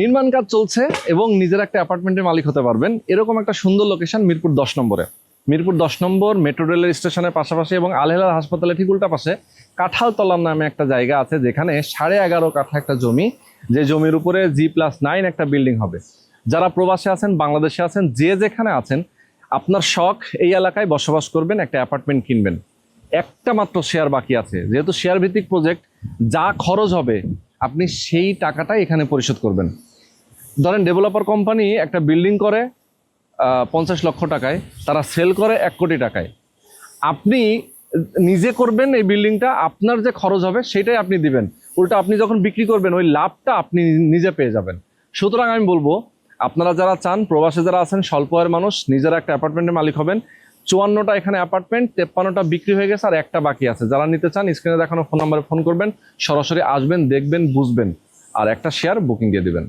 নির্মাণ কাজ চলছে এবং নিজের একটা অ্যাপার্টমেন্টের মালিক হতে পারবেন। এরকম একটা সুন্দর লোকেশন মিরপুর দশ নম্বরে। মিরপুর দশ নম্বর মেট্রো রেলের স্টেশনের পাশাপাশি এবং আলহেলাল হাসপাতালের ঠিক উল্টা পাশে কাঁঠালতলার নামে একটা জায়গা আছে, যেখানে সাড়ে এগারো কাঠা একটা জমি, যে জমির উপরে জি প্লাস নাইন একটা বিল্ডিং হবে। যারা প্রবাসে আছেন, বাংলাদেশে আছেন, যে যেখানে আছেন, আপনার শখ এই এলাকায় বসবাস করবেন, একটা অ্যাপার্টমেন্ট কিনবেন। একটা মাত্র শেয়ার বাকি আছে। যেহেতু শেয়ার ভিত্তিক প্রজেক্ট যা খরচ হবে আপনি সেই টাকাটাই এখানে পরিশোধ করবেন। ধরেন ডেভেলপার কোম্পানি একটা বিল্ডিং করে পঞ্চাশ লক্ষ টাকায়, তারা সেল করে এক কোটি টাকায়। আপনি নিজে করবেন এই বিল্ডিংটা আপনার যে খরচ হবে সেটাই আপনি দিবেন। উল্টা আপনি যখন বিক্রি করবেন, ওই লাভটা আপনি নিজে পেয়ে যাবেন। সুতরাং আমি বলব, আপনারা যারা চান, প্রবাসে যারা আছেন, স্বল্প আয়ের মানুষ, নিজেরা একটা অ্যাপার্টমেন্টের মালিক হবেন। চুয়ান্নটা এখানে অ্যাপার্টমেন্ট তেপ্পান্নটা বিক্রি হয়ে গেছে আর একটা বাকি আছে। যারা নিতে চান স্ক্রিনে দেখানো ফোন নাম্বারে ফোন করবেন, সরাসরি আসবেন, দেখবেন, বুঝবেন, আর একটা শেয়ার বুকিং দিয়ে দিবেন।